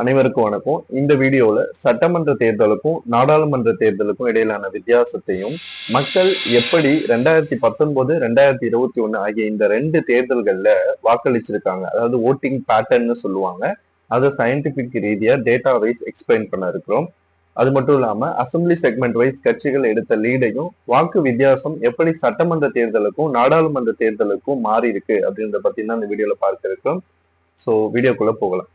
அனைவருக்கும் வணக்கம். இந்த வீடியோல சட்டமன்ற தேர்தலுக்கும் நாடாளுமன்ற தேர்தலுக்கும் இடையிலான வித்தியாசத்தையும் மக்கள் எப்படி ரெண்டாயிரத்தி பத்தொன்பது ரெண்டாயிரத்தி இருபத்தி ஒன்று ஆகிய இந்த ரெண்டு தேர்தல்கள்ல வாக்களிச்சிருக்காங்க. அதாவது ஓட்டிங் பேட்டர்ன்னு சொல்லுவாங்க. அதை சயின்டிபிக் ரீதியா டேட்டா வைஸ் எக்ஸ்பிளைன் பண்ண இருக்கிறோம். அது மட்டும் இல்லாம அசம்பிளி செக்மெண்ட் வைஸ் கட்சிகள் எடுத்த லீடையும் வாக்கு வித்தியாசம் எப்படி சட்டமன்ற தேர்தலுக்கும் நாடாளுமன்ற தேர்தலுக்கும் மாறி இருக்கு அப்படின்றத பத்தி தான் இந்த வீடியோல பார்க்க இருக்கிறோம். ஸோ வீடியோக்குள்ள போகலாம்.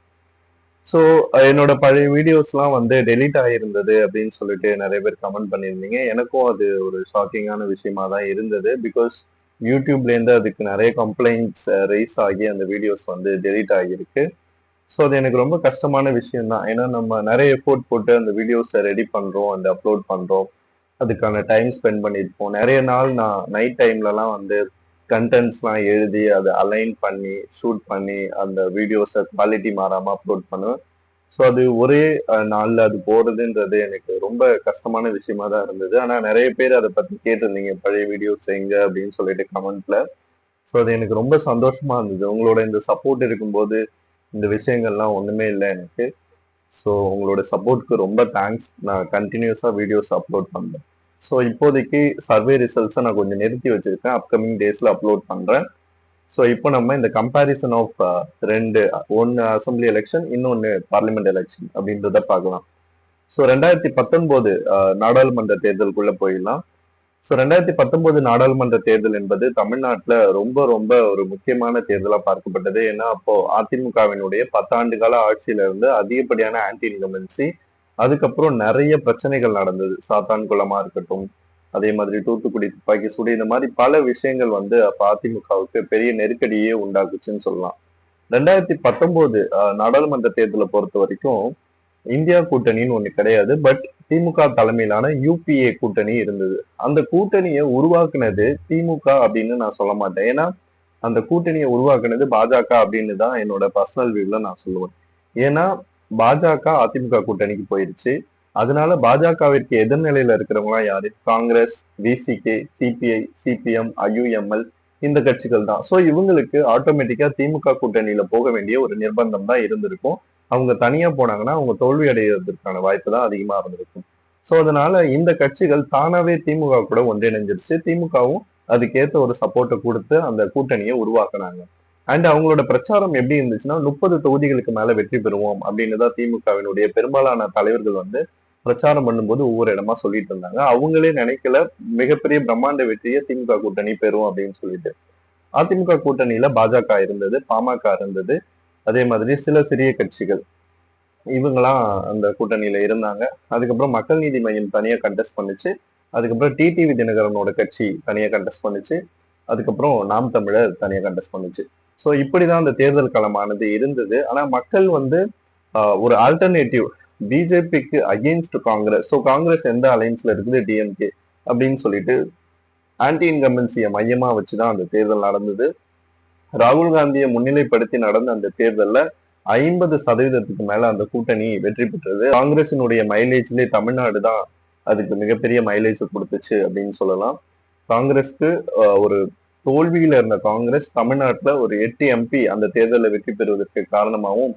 ஸோ என்னோட பழைய வீடியோஸ்லாம் வந்து டெலீட் ஆகியிருந்தது அப்படின்னு சொல்லிட்டு நிறைய பேர் கமெண்ட் பண்ணியிருந்தீங்க. எனக்கும் அது ஒரு ஷாக்கிங்கான விஷயமா தான் இருந்தது. பிகாஸ் யூடியூப்லேருந்து அதுக்கு நிறைய கம்ப்ளைண்ட்ஸ் ரைஸ் ஆகி அந்த வீடியோஸ் வந்து டெலீட் ஆகியிருக்கு. ஸோ அது எனக்கு ரொம்ப கஷ்டமான விஷயம் தான் ஏன்னா நம்ம நிறைய எஃபோர்ட் போட்டு அந்த வீடியோஸை ரெடி பண்ணுறோம் அந்த அப்லோட் பண்ணுறோம் அதுக்கான டைம் ஸ்பெண்ட் பண்ணியிருப்போம். நிறைய நாள் நான் நைட் டைம்லலாம் வந்து கண்டென்ட்ஸ்லாம் எழுதி அதை அலைன் பண்ணி ஷூட் பண்ணி அந்த வீடியோஸை குவாலிட்டி மாறாமல் அப்லோட் பண்ணுவேன். ஸோ அது ஒரே நாளில் அது போடுறதுன்றது எனக்கு ரொம்ப கஷ்டமான விஷயமா தான் இருந்தது. ஆனால் நிறைய பேர் அதை பற்றி கேட்டிருந்தீங்க பழைய வீடியோஸ் எங்க அப்படின்னு சொல்லிட்டு கமெண்ட்ல ஸோ அது எனக்கு ரொம்ப சந்தோஷமா இருந்தது. உங்களோட இந்த சப்போர்ட் இருக்கும்போது இந்த விஷயங்கள்லாம் ஒன்றுமே இல்லை எனக்கு. ஸோ உங்களோட சப்போர்ட்க்கு ரொம்ப தேங்க்ஸ் நான் கண்டினியூஸாக வீடியோஸ் அப்லோட் பண்ணுறேன் ஸோ இப்போதைக்கு சர்வே ரிசல்ட்ஸை நான் கொஞ்சம் நிறுத்தி வச்சிருக்கேன். அப்கமிங் டேஸில் அப்லோட் பண்ணுறேன் ஸோ இப்போ நம்ம இந்த கம்பேரிசன் ஆஃப் ரெண்டு ஒன்று அசம்பிளி எலெக்ஷன் இன்னொன்று பார்லிமெண்ட் எலெக்ஷன் அப்படின்றத பார்க்கலாம். ஸோ ரெண்டாயிரத்தி பத்தொன்பது நாடாளுமன்ற தேர்தலுக்குள்ள போயிடலாம். ஸோ ரெண்டாயிரத்தி பத்தொன்பது நாடாளுமன்ற தேர்தல் என்பது தமிழ்நாட்டில் ரொம்ப ரொம்ப ஒரு முக்கியமான தேர்தலாக பார்க்கப்பட்டது. ஏன்னா அப்போ அதிமுகவினுடைய பத்தாண்டு கால ஆட்சியில இருந்து அதிகப்படியான ஆன்டி இன்கமென்சி அதுக்கப்புறம் நிறைய பிரச்சனைகள் நடந்தது. சாத்தான் குளமா இருக்கட்டும் அதே மாதிரி தூத்துக்குடி துப்பாக்கி சூடு இந்த மாதிரி பல விஷயங்கள் வந்து அப்ப அதிமுகவுக்கு பெரிய நெருக்கடியே உண்டாக்குச்சுன்னு சொல்லலாம். ரெண்டாயிரத்தி பத்தொன்பது நாடாளுமன்ற தேர்தலை பொறுத்த வரைக்கும் இந்தியா கூட்டணின்னு ஒண்ணு கிடையாது. பட் திமுக தலைமையிலான யூபிஏ கூட்டணி இருந்தது. அந்த கூட்டணியை உருவாக்குனது திமுக அப்படின்னு நான் சொல்ல மாட்டேன். ஏன்னா அந்த கூட்டணியை உருவாக்குனது பாஜக அப்படின்னு தான் என்னோட பர்சனல் வியூல நான் சொல்லுவேன். ஏன்னா பாஜக அதிமுக கூட்டணிக்கு போயிருச்சு. அதனால பாஜகவிற்கு எதிர்நிலையில இருக்கிறவங்களா யாரு? Congress VCK CPI CPM IUML இந்த கட்சிகள் தான். ஸோ இவங்களுக்கு ஆட்டோமேட்டிக்கா திமுக கூட்டணியில போக வேண்டிய ஒரு நிர்பந்தம் தான் இருந்திருக்கும். அவங்க தனியா போனாங்கன்னா அவங்க தோல்வி அடைகிறதுக்கான வாய்ப்பு தான் அதிகமா இருந்திருக்கும். ஸோ அதனால இந்த கட்சிகள் தானாவே திமுக கூட ஒன்றிணைஞ்சிருச்சு. திமுகவும் அதுக்கேற்ற ஒரு சப்போர்ட்டை கொடுத்து அந்த கூட்டணியை உருவாக்குனாங்க. அண்ட் அவங்களோட பிரச்சாரம் எப்படி இருந்துச்சுன்னா முப்பது தொகுதிகளுக்கு மேல வெற்றி பெறுவோம் அப்படின்னு தான் திமுகவினுடைய பெரும்பாலான தலைவர்கள் வந்து பிரச்சாரம் பண்ணும்போது ஒவ்வொரு இடமா சொல்லிட்டு இருந்தாங்க. அவங்களே நினைக்கல மிகப்பெரிய பிரம்மாண்ட வெற்றியை திமுக கூட்டணி பெறும் அப்படின்னு சொல்லிட்டு. அதிமுக கூட்டணியில பாஜக இருந்தது பாமக இருந்தது அதே மாதிரி சில சிறிய கட்சிகள். இவங்கெல்லாம் அந்த கூட்டணியில இருந்தாங்க. அதுக்கப்புறம் மக்கள் நீதி மையம் தனியா கண்டெஸ்ட் பண்ணுச்சு. அதுக்கப்புறம் டிடிவி தினகரனோட கட்சி தனியா கண்டெஸ்ட் பண்ணுச்சு. அதுக்கப்புறம் நாம் தமிழர் தனியா கண்டெஸ்ட் பண்ணுச்சு. ஸோ இப்படிதான் அந்த தேர்தல் களமானது இருந்தது. ஆனா மக்கள் வந்து ஒரு ஆல்டர்னேட்டிவ் பிஜேபிக்கு அகெயின்ஸ்ட் காங்கிரஸ். ஸோ காங்கிரஸ் எந்த அலைன்ஸ்ல இருக்குது? டிஎம்கே அப்படின்னு சொல்லிட்டு ஆன்டி இன்கம்பன்சியை மையமா வச்சுதான் அந்த தேர்தல் நடந்தது. ராகுல் காந்தியை முன்னிலைப்படுத்தி நடந்த அந்த தேர்தல்ல ஐம்பது சதவீதத்துக்கு மேல அந்த கூட்டணி வெற்றி பெற்றது. காங்கிரசினுடைய மைலேஜ்லேயே தமிழ்நாடு தான் அதுக்கு மிகப்பெரிய மைலேஜ் கொடுத்துச்சு அப்படின்னு சொல்லலாம். காங்கிரஸ்க்கு ஒரு தோல்வியில இருந்த காங்கிரஸ் தமிழ்நாட்டுல ஒரு எட்டு எம்பி அந்த தேர்தலில் வெற்றி பெறுவதற்கு காரணமாகவும்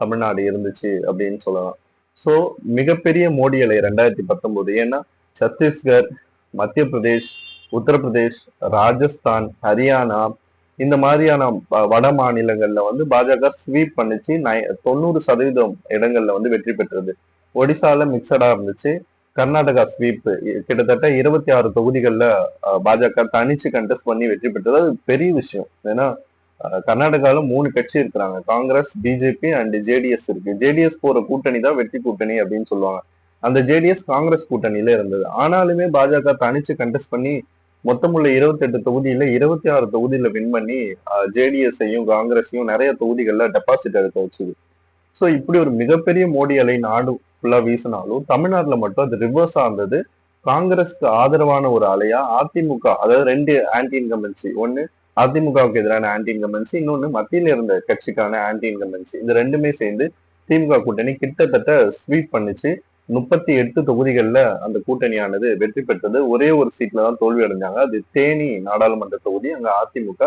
தமிழ்நாடு இருந்துச்சு அப்படின்னு சொல்லலாம். ஸோ மிகப்பெரிய மோடி அலை ரெண்டாயிரத்தி பத்தொன்பது. ஏன்னா சத்தீஸ்கர் மத்திய பிரதேஷ் உத்தரப்பிரதேஷ் ராஜஸ்தான் ஹரியானா இந்த மாதிரியான வட மாநிலங்கள்ல வந்து பாஜக ஸ்வீப் பண்ணிச்சு. தொண்ணூறு சதவீதம் இடங்கள்ல வந்து வெற்றி பெற்றது. ஒடிசால மிக்சடா இருந்துச்சு. கர்நாடகா ஸ்வீப் கிட்டத்தட்ட இருபத்தி ஆறு தொகுதிகளில் பாஜக தனிச்சு கண்டெஸ்ட் பண்ணி வெற்றி பெற்றது. அது பெரிய விஷயம். ஏன்னா கர்நாடகாவில் மூணு கட்சி இருக்கிறாங்க. காங்கிரஸ் பிஜேபி அண்ட் ஜேடிஎஸ் இருக்கு. ஜேடிஎஸ் போற கூட்டணி தான் வெற்றி கூட்டணி அப்படின்னு சொல்லுவாங்க. அந்த ஜேடிஎஸ் காங்கிரஸ் கூட்டணியில இருந்தது. ஆனாலுமே பாஜக தனிச்சு கண்டெஸ்ட் பண்ணி மொத்தமுள்ள இருபத்தி எட்டு தொகுதியில இருபத்தி ஆறு தொகுதியில வின் பண்ணி ஜேடிஎஸ்ஐயும் காங்கிரஸையும் நிறைய தொகுதிகளில் டெபாசிட் எடுக்க வச்சுது. ஸோ இப்படி ஒரு மிகப்பெரிய மோடி அலை நாடு ஃபுல்லா வீசினாலும் தமிழ்நாட்டுல மட்டும் அது ரிவர்ஸ் ஆனது காங்கிரஸ்க்கு ஆதரவான ஒரு அலையா அதிமுக அதாவது ரெண்டு ஆன்டி இன்கமென்சி ஒன்னு அதிமுகவுக்கு எதிரான ஆன்டி இன்கமென்சி இன்னொன்னு மத்தியில இருந்த கட்சிக்கான ஆன்டி இன்கமென்சி இது ரெண்டுமே சேர்ந்து திமுக கூட்டணி கிட்டத்தட்ட ஸ்வீப் பண்ணிச்சு. முப்பத்தி எட்டு தொகுதிகளில் அந்த கூட்டணியானது வெற்றி பெற்றது. ஒரே ஒரு சீட்ல தான் தோல்வி அடைஞ்சாங்க. அது தேனி நாடாளுமன்ற தொகுதி அங்க அதிமுக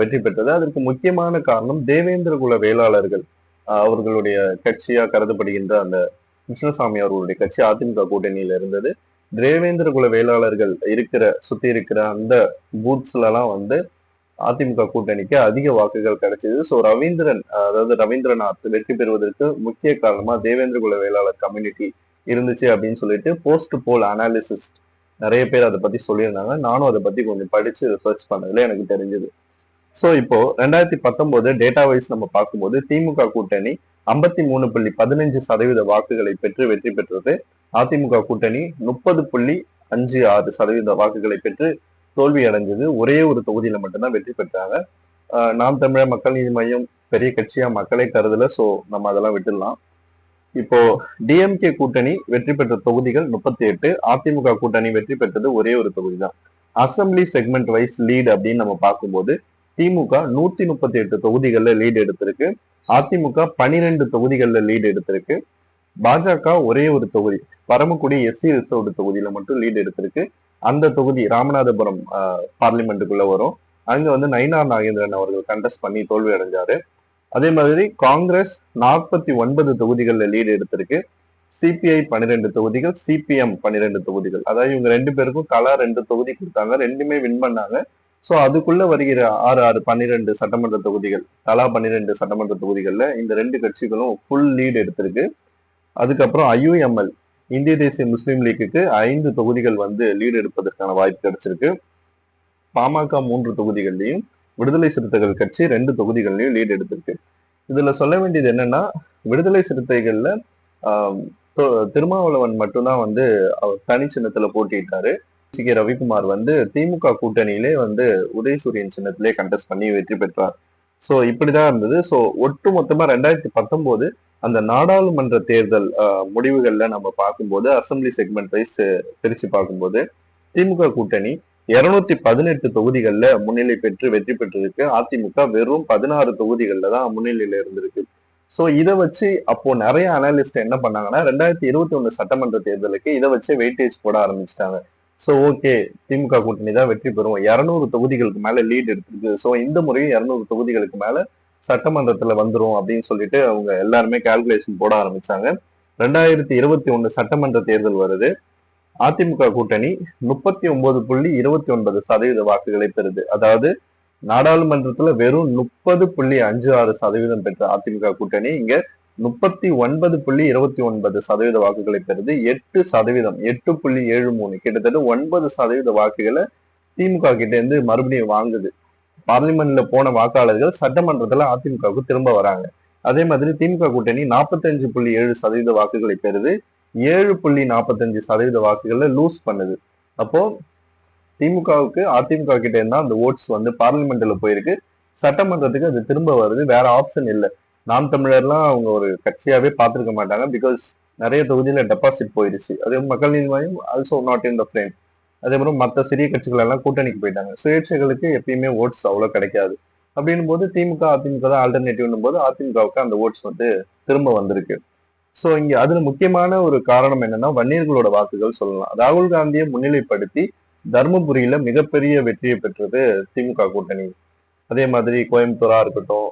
வெற்றி பெற்றது. அதற்கு முக்கியமான காரணம் தேவேந்திர குல வேளாளர்கள் அவர்களுடைய கட்சியா கருதப்படுகின்ற அந்த கிருஷ்ணசாமி அவர்களுடைய கட்சி அதிமுக கூட்டணியில இருந்தது. தேவேந்திர குல வேளாளர்கள் இருக்கிற சுத்தி இருக்கிற அந்த பூத்ஸ்ல எல்லாம் வந்து அதிமுக கூட்டணிக்கு அதிக வாக்குகள் கிடைச்சது. ஸோ ரவீந்திரன் அதாவது ரவீந்திரநாத் வெற்றி பெறுவதற்கு முக்கிய காரணமா தேவேந்திர குல வேளாளர் கம்யூனிட்டி இருந்துச்சு அப்படின்னு சொல்லிட்டு போஸ்ட் போல் அனாலிசிஸ் நிறைய பேர் அதை பத்தி சொல்லியிருந்தாங்க. நானும் அதை பத்தி கொஞ்சம் படிச்சு ரிசர்ச் பண்ணதுல எனக்கு தெரிஞ்சது. ஸோ இப்போ ரெண்டாயிரத்தி பத்தொன்பது டேட்டா வைஸ் நம்ம பார்க்கும்போது திமுக கூட்டணி ஐம்பத்தி மூணு புள்ளி பதினஞ்சு சதவீத வாக்குகளை பெற்று வெற்றி பெற்றது. அதிமுக கூட்டணி முப்பது புள்ளி அஞ்சு ஆறு சதவீத வாக்குகளை பெற்று தோல்வி அடைஞ்சது ஒரே ஒரு தொகுதியில மட்டும்தான் வெற்றி பெற்றாங்க. ஆஹ் நாம் தமிழர் மக்கள் நீதி மையம் பெரிய கட்சியா மக்களே கருதல சோ நம்ம அதெல்லாம் விட்டுடலாம். இப்போ டிஎம்கே கூட்டணி வெற்றி பெற்ற தொகுதிகள் முப்பத்தி எட்டு அதிமுக கூட்டணி வெற்றி பெற்றது ஒரே ஒரு தொகுதி தான் அசம்பிளி செக்மெண்ட் வைஸ் லீட் அப்படின்னு நம்ம பார்க்கும்போது திமுக நூத்தி முப்பத்தி எட்டு தொகுதிகள்ல லீட் எடுத்திருக்கு. அதிமுக பனிரெண்டு தொகுதிகள்ல லீடு எடுத்திருக்கு. பாஜக ஒரே ஒரு தொகுதி பரமக்குடி எஸ்சி ரிசர்வ்டு தொகுதியில மட்டும் லீடு எடுத்திருக்கு. அந்த தொகுதி ராமநாதபுரம் பார்லிமெண்ட்டுக்குள்ள வரும். அங்க வந்து நயினார் நாகேந்திரன் அவர்கள் கண்டெஸ்ட் பண்ணி தோல்வி அடைஞ்சாரு அதே மாதிரி காங்கிரஸ் நாற்பத்தி ஒன்பது தொகுதிகளில் லீடு எடுத்திருக்கு. சிபிஐ பன்னிரெண்டு தொகுதிகள் சிபிஎம் பன்னிரெண்டு தொகுதிகள். அதாவது இவங்க ரெண்டு பேருக்கும் தலா ரெண்டு தொகுதி கொடுத்தாங்க. ரெண்டுமே வின் பண்ணாங்க. ஸோ அதுக்குள்ள வருகிற ஆறு ஆறு பன்னிரெண்டு சட்டமன்ற தொகுதிகள் தலா பன்னிரெண்டு சட்டமன்ற தொகுதிகளில் இந்த ரெண்டு கட்சிகளும் ஃபுல் லீடு எடுத்திருக்கு. அதுக்கப்புறம் ஐயுஎம்எல் இந்திய தேசிய முஸ்லீம் லீக்குக்கு ஐந்து தொகுதிகள் வந்து லீடு எடுப்பதற்கான வாய்ப்பு கிடைச்சிருக்கு. பாமக மூன்று தொகுதிகள்லையும் விடுதலை சிறுத்தைகள் கட்சி ரெண்டு தொகுதிகள்லையும் லீடு எடுத்திருக்கு. இதுல சொல்ல வேண்டியது என்னன்னா விடுதலை சிறுத்தைகள்ல திருமாவளவன் மட்டும்தான் வந்து அவர் தனி சின்னத்துல போட்டியிட்டாரு. சி கே ரவிக்குமார் வந்து திமுக கூட்டணியிலே வந்து உதயசூரியன் சின்னத்திலே கண்டஸ்ட் பண்ணி வெற்றி பெற்றார். சோ இப்படிதான் இருந்தது. சோ ஒட்டு மொத்தமா ரெண்டாயிரத்தி பத்தொன்பது அந்த நாடாளுமன்ற தேர்தல் முடிவுகள்ல நம்ம பார்க்கும்போது அசம்பிளி செக்மெண்ட் வைஸ் பிரிச்சு பார்க்கும்போது திமுக கூட்டணி இருநூத்தி பதினெட்டு தொகுதிகள்ல முன்னிலை பெற்று வெற்றி பெற்றிருக்கு. அதிமுக வெறும் பதினாறு தொகுதிகள்ல தான் முன்னிலையில இருந்திருக்கு. சோ இதை வச்சு அப்போ நிறைய அனாலிஸ்ட் என்ன பண்ணாங்கன்னா ரெண்டாயிரத்தி இருபத்தி ஒண்ணு சட்டமன்ற தேர்தலுக்கு இதை வச்சு வெயிட்டேஜ் போட ஆரம்பிச்சிட்டாங்க. சோ ஓகே திமுக கூட்டணி தான் வெற்றி பெறும். இருநூறு தொகுதிகளுக்கு மேல லீட் எடுத்திருக்கு. சோ இந்த முறையும் இருநூறு தொகுதிகளுக்கு மேல சட்டமன்றத்துல வந்துரும் அப்படின்னு சொல்லிட்டு அவங்க எல்லாருமே கால்குலேஷன் போட ஆரம்பிச்சாங்க. ரெண்டாயிரத்தி இருபத்தி ஒண்ணு சட்டமன்ற தேர்தல் வருது. அதிமுக கூட்டணி முப்பத்தி ஒன்பது புள்ளி இருபத்தி ஒன்பது சதவீத வாக்குகளை பெறுது. அதாவது நாடாளுமன்றத்துல வெறும் முப்பது புள்ளி அஞ்சு ஆறு சதவீதம் பெற்ற அதிமுக கூட்டணி இங்க முப்பத்தி ஒன்பது புள்ளி இருபத்தி ஒன்பது சதவீத வாக்குகளை பெறுது. எட்டு சதவீதம் எட்டு புள்ளி ஏழு மூணு. கிட்டத்தட்ட ஒன்பது சதவீத வாக்குகளை திமுக கிட்ட இருந்து மறுபடியும் வாங்குது. பார்லிமெண்ட்ல போன வாக்காளர்கள் சட்டமன்றத்துல அதிமுகவுக்கு திரும்ப வராங்க. அதே மாதிரி திமுக கூட்டணி நாற்பத்தஞ்சு புள்ளி ஏழு சதவீத வாக்குகளை பெறுது. ஏழு புள்ளி நாற்பத்தஞ்சு சதவீத வாக்குகளை லூஸ் பண்ணுது. அப்போ திமுகவுக்கு அதிமுக கிட்ட இருந்தா அந்த ஓட்ஸ் வந்து பார்லிமெண்ட்ல போயிருக்கு. சட்டமன்றத்துக்கு அது திரும்ப வருது. வேற ஆப்ஷன் இல்லை. நாம் தமிழர்லாம் அவங்க ஒரு கட்சியாவே பார்த்திருக்க மாட்டாங்க பிகாஸ் நிறைய தொகுதியில டெபாசிட் போயிடுச்சு. அதே Makkal Needhi Maiam also not in the frame அதே மாதிரி மற்ற சிறிய கட்சிகள் எல்லாம் கூட்டணிக்கு போயிட்டாங்க. சுயேட்சைகளுக்கு எப்பயுமே ஓட்ஸ் அவ்வளோ கிடைக்காது. அப்படின்னும் போது திமுக அதிமுக தான் ஆல்டர்னேட்டிவ்னும் போது அதிமுகவுக்கு அந்த ஓட்ஸ் வந்து திரும்ப வந்திருக்கு. ஸோ இங்கே அதில் முக்கியமான ஒரு காரணம் என்னன்னா வன்னியர்களோட வாக்குகள் சொல்லலாம். ராகுல் காந்தியை முன்னிலைப்படுத்தி தர்மபுரியில மிகப்பெரிய வெற்றியை பெற்றது திமுக கூட்டணி. அதே மாதிரி கோயம்புத்தூரா இருக்கட்டும்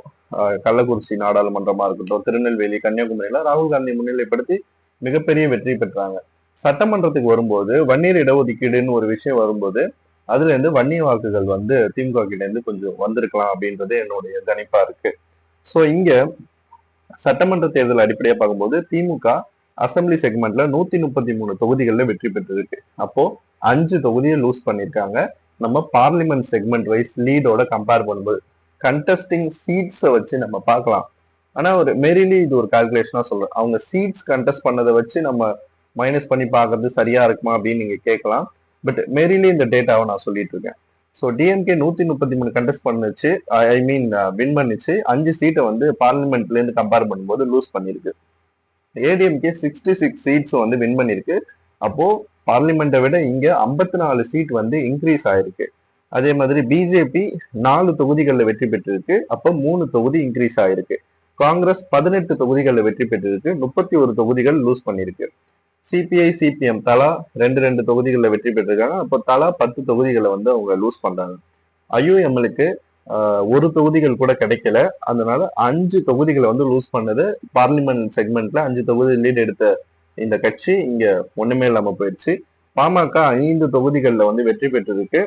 கள்ளக்குறிச்சி நாடாளுமன்றமா இருக்கட்டும் திருநெல்வேலி கன்னியாகுமரியில ராகுல் காந்தி முன்னிலைப்படுத்தி மிகப்பெரிய வெற்றி பெற்றாங்க. சட்டமன்றத்துக்கு வரும்போது வன்னியர் இடஒதுக்கீடுன்னு ஒரு விஷயம் வரும்போது அதுல இருந்து வன்னிய வாக்குகள் வந்து திமுக கிட்ட இருந்து கொஞ்சம் வந்திருக்கலாம் அப்படின்றது என்னுடைய கணிப்பா இருக்கு. சோ இங்க சட்டமன்ற தேர்தல் அடிப்படையா பார்க்கும்போது திமுக அசம்பிளி செக்மெண்ட்ல நூத்தி முப்பத்தி மூணு தொகுதிகளில் வெற்றி பெற்றிருக்கு. அப்போ அஞ்சு தொகுதியை லூஸ் பண்ணிருக்காங்க நம்ம பார்லிமெண்ட் செக்மெண்ட் வைஸ் லீடோட கம்பேர் பண்ணும்போது. கண்டஸ்டிங் சீட்ஸை வச்சு நம்ம பார்க்கலாம். ஆனால் ஒரு மெரிலி இது ஒரு கால்குலேஷனாக சொல்கிறேன் அவங்க சீட்ஸ் கண்டெஸ்ட் பண்ணதை வச்சு நம்ம மைனஸ் பண்ணி பார்க்கறது சரியா இருக்குமா அப்படின்னு நீங்கள் கேட்கலாம். பட் மெரிலி இந்த டேட்டாவை நான் சொல்லிட்டு இருக்கேன். ஸோ டிஎம்கே நூற்றி முப்பத்தி மூணு கண்டெஸ்ட் பண்ணுச்சு. ஐ மீன் வின் பண்ணிச்சு. அஞ்சு சீட்டை வந்து பார்லிமெண்ட்லேருந்து கம்பேர் பண்ணும்போது லூஸ் பண்ணியிருக்கு ஏடிஎம்கே சிக்ஸ்டி சிக்ஸ் சீட்ஸ் வந்து வின் பண்ணியிருக்கு அப்போது பார்லிமெண்ட்டை விட இங்கே ஐம்பத்தி நாலு சீட் வந்து இன்க்ரீஸ் ஆயிருக்கு. அதே மாதிரி பிஜேபி நாலு தொகுதிகளில் வெற்றி பெற்றிருக்கு. அப்போ மூணு தொகுதி இன்க்ரீஸ் ஆயிருக்கு. காங்கிரஸ் பதினெட்டு தொகுதிகளில் வெற்றி பெற்றிருக்கு. முப்பத்தி ஒரு தொகுதிகள் லூஸ் பண்ணிருக்கு. சிபிஐ சிபிஎம் தலா ரெண்டு ரெண்டு தொகுதிகளில் வெற்றி பெற்றிருக்காங்க. அப்போ தலா பத்து தொகுதிகளை வந்து அவங்க லூஸ் பண்றாங்க. ஐயூஎம்எலுக்கு ஒரு தொகுதிகள் கூட கிடைக்கல. அதனால அஞ்சு தொகுதிகளை வந்து லூஸ் பண்ணது பார்லிமெண்ட் செக்மெண்ட்ல அஞ்சு தொகுதி லீட் எடுத்த இந்த கட்சி இங்க ஒண்ணுமே இல்லாம போயிடுச்சு. பாமக ஐந்து தொகுதிகளில் வந்து வெற்றி பெற்றிருக்கு.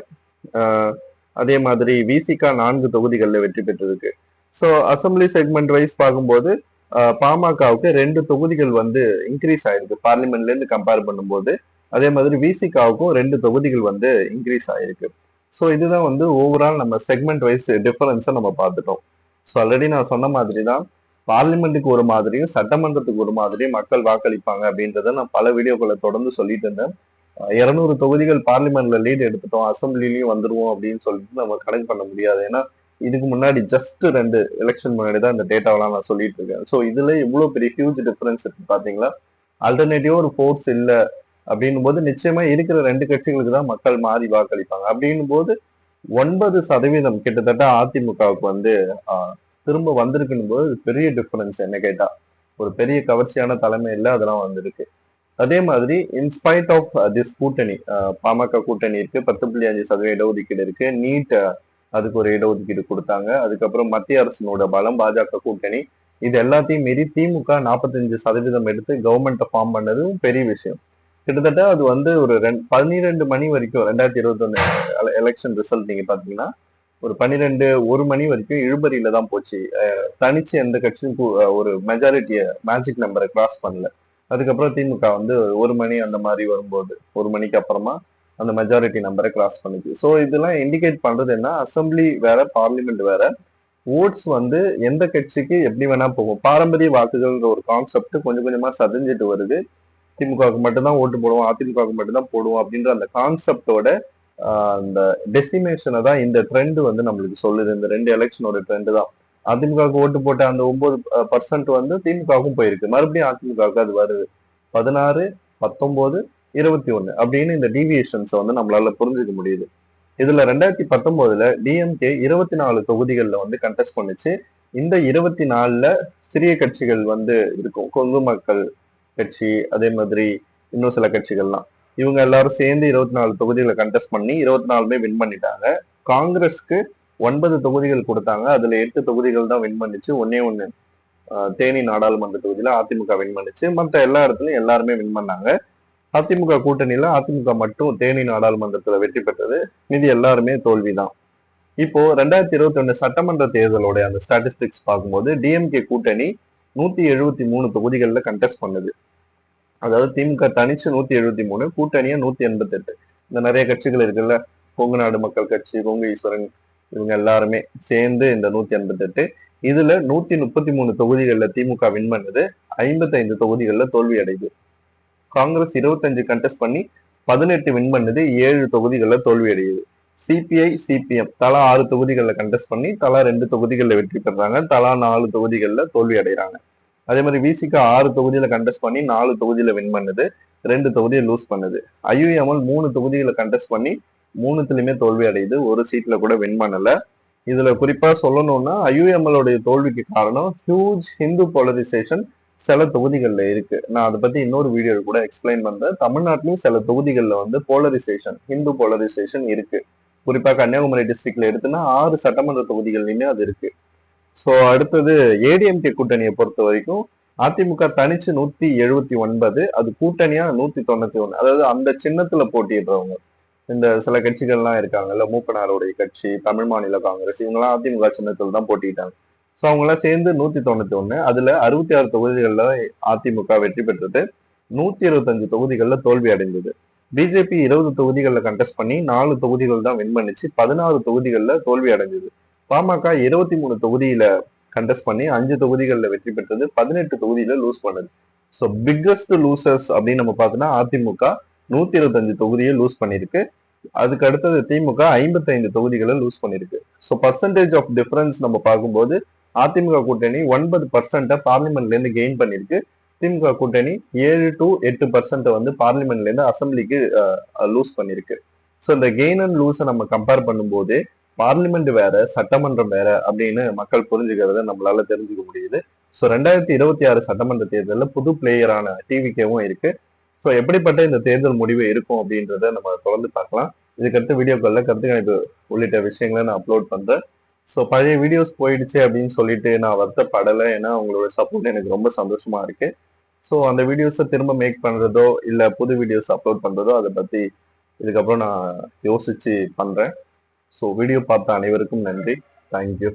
அதே மாதிரி விசிகா நான்கு தொகுதிகளில் வெற்றி பெற்றிருக்கு. ஸோ அசம்பிளி செக்மெண்ட் வைஸ் பார்க்கும்போது ஆஹ், பாமகவுக்கு ரெண்டு தொகுதிகள் வந்து இன்க்ரீஸ் ஆயிருக்கு. பார்லிமெண்ட்லேருந்து கம்பேர் பண்ணும்போது அதே மாதிரி விசிகாவுக்கும் ரெண்டு தொகுதிகள் வந்து இன்க்ரீஸ் ஆயிருக்கு. ஸோ இதுதான் வந்து ஓவரால் நம்ம செக்மெண்ட் வைஸ் டிஃபரன்ஸை நம்ம பார்த்துட்டோம். ஸோ ஆல்ரெடி நான் சொன்ன மாதிரி தான் பார்லிமெண்ட்டுக்கு ஒரு மாதிரியும் சட்டமன்றத்துக்கு ஒரு மாதிரியும் மக்கள் வாக்களிப்பாங்க அப்படின்றத நான் பல வீடியோக்களை தொடர்ந்து சொல்லிட்டு இருந்தேன். இருநூறு தொகுதிகள் பார்லிமெண்ட்ல லீட் எடுத்துட்டோம் அசம்பிளிலையும் வந்துருவோம் அப்படின்னு சொல்லிட்டு நம்ம கணக்கு பண்ண முடியாது. ஏன்னா இதுக்கு முன்னாடி ஜஸ்ட் ரெண்டு எலெக்ஷன் முன்னாடி தான் இந்த டேட்டாவெல்லாம் நான் சொல்லிட்டு இருக்கேன். ஸோ இதுல இவ்வளவு பெரிய ஹியூஜ் டிஃபரன்ஸ் இருக்கு பாத்தீங்களா? அல்டர்னேட்டிவா ஒரு ஃபோர்ஸ் இல்ல அப்படின்னும் போது நிச்சயமா இருக்கிற ரெண்டு கட்சிகளுக்கு தான் மக்கள் மாறி வாக்களிப்பாங்க. அப்படின்னும் போது ஒன்பது சதவீதம் கிட்டத்தட்ட அதிமுகவுக்கு வந்து ஆஹ், திரும்ப வந்திருக்குன்னு போது பெரிய டிஃபரன்ஸ் என்ன கேட்டா. ஒரு பெரிய கவர்ச்சியான தலைமை இல்லை அதெல்லாம் வந்திருக்கு. அதே மாதிரி இன்ஸ்பைட் ஆஃப் திஸ் கூட்டணி uh, பாமக கூட்டணி இருக்கு பத்து புள்ளி அஞ்சு சதவீத இடஒதுக்கீடு இருக்கு நீட் uh, அதுக்கு ஒரு இடஒதுக்கீடு கொடுத்தாங்க. அதுக்கப்புறம் மத்திய அரசினோட பலம் பாஜக கூட்டணி இது எல்லாத்தையும் மீறி திமுக நாற்பத்தஞ்சு சதவீதம் எடுத்து கவர்மெண்ட்டை ஃபார்ம் பண்ணதும் பெரிய விஷயம். கிட்டத்தட்ட அது வந்து ஒரு ரெண்டு பன்னிரெண்டு மணி வரைக்கும் ரெண்டாயிரத்தி இருபத்தொன்னு எலெக்ஷன் ரிசல்ட் நீங்க பாத்தீங்கன்னா ஒரு பன்னிரெண்டு ஒரு மணி வரைக்கும் இழுபறியில தான் போச்சு. தனிச்சு எந்த கட்சியும் ஒரு மெஜாரிட்டியை மேஜிக் நம்பரை கிராஸ் பண்ணல. அதுக்கப்புறம் திமுக வந்து ஒரு மணி அந்த மாதிரி வரும்போது ஒரு மணிக்கு அப்புறமா அந்த மெஜாரிட்டி நம்பரை கிராஸ் பண்ணுச்சு. ஸோ இதெல்லாம் இண்டிகேட் பண்றது என்ன? அசம்பிளி வேற பார்லிமெண்ட் வேற ஓட்ஸ் வந்து எந்த கட்சிக்கு எப்படி வேணா போகும். பாரம்பரிய வாக்குகள்ன்ற ஒரு கான்செப்ட் கொஞ்சம் கொஞ்சமா சதஞ்சிட்டு வருது. திமுகவுக்கு மட்டும்தான் ஓட்டு போடுவோம் அதிமுகவுக்கு மட்டும்தான் போடுவோம் அப்படின்ற அந்த கான்செப்டோட அந்த டெஸ்டினேஷனை தான் இந்த ட்ரெண்ட் வந்து நம்மளுக்கு சொல்லுது. இந்த ரெண்டு எலெக்ஷனோட ட்ரெண்டு தான். அதிமுகவுக்கு ஓட்டு போட்ட அந்த ஒன்பது பர்சன்ட் வந்து திமுகவுக்கும் போயிருக்கு. மறுபடியும் அதிமுகவுக்கு அது வருது. பதினாறு பத்தொன்பது இருபத்தி ஒண்ணு அப்படின்னு இந்த டிவியேஷன்ஸை வந்து நம்மளால புரிஞ்சுக்க முடியுது. இதுல ரெண்டாயிரத்தி பத்தொன்பதுல டிஎம்கே இருபத்தி நாலு தொகுதிகளில் வந்து கண்டெஸ்ட் பண்ணுச்சு. இந்த இருபத்தி நாலுல சிறிய கட்சிகள் வந்து இருக்கும். கொங்கு மக்கள் கட்சி அதே மாதிரி இன்னும் சில கட்சிகள்லாம். இவங்க எல்லாரும் சேர்ந்து இருபத்தி நாலு தொகுதிகளை கண்டெஸ்ட் பண்ணி இருபத்தி நாலுமே வின் பண்ணிட்டாங்க. காங்கிரஸ்க்கு ஒன்பது தொகுதிகள் கொடுத்தாங்க. அதுல எட்டு தொகுதிகள் தான் வின் பண்ணிச்சு. ஒன்னே ஒண்ணு ஆஹ், தேனி நாடாளுமன்ற தொகுதியில அதிமுக வின் பண்ணுச்சு. மற்ற எல்லா இடத்துலயும் எல்லாருமே வின் பண்ணாங்க. அதிமுக கூட்டணியில அதிமுக மட்டும் தேனி நாடாளுமன்றத்துல வெற்றி பெற்றது. மீதி எல்லாருமே தோல்விதான். இப்போ ரெண்டாயிரத்தி இருபத்தி ஒண்ணு சட்டமன்ற தேர்தலோட அந்த ஸ்டாட்டிஸ்டிக்ஸ் பார்க்கும்போது டிஎம்கே கூட்டணி நூத்தி எழுபத்தி மூணு தொகுதிகள்ல கண்டெஸ்ட் பண்ணுது. அதாவது திமுக தனிச்சு நூத்தி எழுபத்தி மூணு கூட்டணியா நூத்தி எண்பத்தி எட்டு இந்த நிறைய கட்சிகள் இருக்குல்ல. கொங்கு நாடு மக்கள் கட்சி கொங்கு ஈஸ்வரன் இவங்க எல்லாருமே சேர்ந்து இந்த நூத்தி எண்பத்தி எட்டு இதுல நூத்தி முப்பத்தி மூணு தொகுதிகள்ல திமுக வின் பண்ணுது. ஐம்பத்தைந்து தொகுதிகள்ல தோல்வி அடையுது. காங்கிரஸ் இருபத்தஞ்சு கண்டெஸ்ட் பண்ணி பதினெட்டு வின் பண்ணுது. ஏழு தொகுதிகள்ல தோல்வி அடையுது. சிபிஐ சிபிஎம் தலா ஆறு தொகுதிகள்ல கண்டெஸ்ட் பண்ணி தலா ரெண்டு தொகுதிகளில் வெற்றி பெறாங்க தலா நாலு தொகுதிகள்ல தோல்வி அடைகிறாங்க அதே மாதிரி விசிகா ஆறு தொகுதியில கண்டெஸ்ட் பண்ணி நாலு தொகுதியில வின் பண்ணுது. ரெண்டு தொகுதியை லூஸ் பண்ணுது. ஐயுஎம்எல் மூணு தொகுதிகளை கண்டெஸ்ட் பண்ணி மூணுத்துலயுமே தோல்வி அடையுது. ஒரு சீட்ல கூட வின் பண்ணல. இதுல குறிப்பா சொல்லணும்னா ஐயுஎம்எல்லோடைய தோல்விக்கு காரணம் ஹியூஜ் ஹிந்து போலரைசேஷன் சில தொகுதிகள்ல இருக்கு. நான் அதை பத்தி இன்னொரு வீடியோ கூட எக்ஸ்பிளைன் பண்றேன். தமிழ்நாட்டிலும் சில தொகுதிகள்ல வந்து போலரைசேஷன் ஹிந்து போலரைசேஷன் இருக்கு. குறிப்பா கன்னியாகுமரி டிஸ்ட்ரிக்ட்ல எடுத்துன்னா ஆறு சட்டமன்ற தொகுதிகள்லயுமே அது இருக்கு. சோ அடுத்தது ஏடிஎம்கே கூட்டணியை பொறுத்த வரைக்கும் அதிமுக தனிச்சு நூத்தி எழுபத்தி ஒன்பது அது கூட்டணியா நூத்தி தொண்ணூத்தி ஒன்று அதாவது அந்த சின்னத்துல போட்டியிடுறவங்க. இந்த சில கட்சிகள்லாம் இருக்காங்கல்ல மூப்பனாருடைய கட்சி தமிழ் மாநில காங்கிரஸ் இவங்கெல்லாம் அதிமுக சின்னத்தில் தான் போட்டிட்டாங்க ஸோ அவங்கெல்லாம் சேர்ந்து நூத்தி தொண்ணூத்தி ஒண்ணு அதுல அறுபத்தி ஆறு தொகுதிகள்ல அதிமுக வெற்றி பெற்றது. நூத்தி இருபத்தஞ்சு தொகுதிகளில் தோல்வி அடைந்தது. பிஜேபி இருபது தொகுதிகளில் கண்டெஸ்ட் பண்ணி நாலு தொகுதிகள் தான் வின் பண்ணிச்சு. பதினாறு தொகுதிகளில் தோல்வி அடைஞ்சது. பாமக இருபத்தி மூணு தொகுதியில கண்டெஸ்ட் பண்ணி அஞ்சு தொகுதிகளில் வெற்றி பெற்றது. பதினெட்டு தொகுதியில லூஸ் பண்ணுது. ஸோ பிக்கஸ்ட் லூசர்ஸ் அப்படின்னு நம்ம பார்த்தோம்னா அதிமுக நூத்தி இருபத்தஞ்சு தொகுதியை லூஸ் பண்ணிருக்கு அதுக்கு அடுத்தது திமுக ஐம்பத்தைந்து தொகுதிகளை லூஸ் பண்ணிருக்கு ஸோ பர்சன்டேஜ் ஆஃப் டிஃபரன்ஸ் நம்ம பார்க்கும்போது அதிமுக கூட்டணி ஒன்பது பர்சன்ட்டை பார்லிமெண்ட்ல இருந்து கெயின் பண்ணிருக்கு திமுக கூட்டணி ஏழு டு எட்டு பர்சன்ட் வந்து பார்லிமெண்ட்ல இருந்து அசம்பிளிக்கு லூஸ் பண்ணிருக்கு ஸோ இந்த கெயின் அண்ட் லூஸை நம்ம கம்பேர் பண்ணும்போது பார்லிமெண்ட் வேற சட்டமன்றம் வேற அப்படின்னு மக்கள் புரிஞ்சுக்கிறத நம்மளால தெரிஞ்சுக்க முடியுது. ஸோ ரெண்டாயிரத்தி இருபத்தி ஆறு சட்டமன்ற தேர்தலில் புது பிளேயரான டிவிகேவும் இருக்கு. ஸோ எப்படிப்பட்ட இந்த தேர்தல் முடிவு இருக்கும் அப்படின்றத நம்ம தொடர்ந்து பார்க்கலாம். இதுக்கடுத்த வீடியோக்களில் கருத்து கணிப்பு உள்ளிட்ட விஷயங்களை நான் அப்லோட் பண்றேன். ஸோ பழைய வீடியோஸ் போயிடுச்சு அப்படின்னு சொல்லிட்டு நான் வருத்தப்படலை. ஏன்னா உங்களோட சப்போர்ட் எனக்கு ரொம்ப சந்தோஷமா இருக்கு. ஸோ அந்த வீடியோஸை திரும்ப மேக் பண்றதோ இல்லை புது வீடியோஸ் அப்லோட் பண்றதோ அதை பத்தி இதுக்கப்புறம் நான் யோசிச்சு பண்றேன். ஸோ வீடியோ பார்த்த அனைவருக்கும் நன்றி. தேங்க்யூ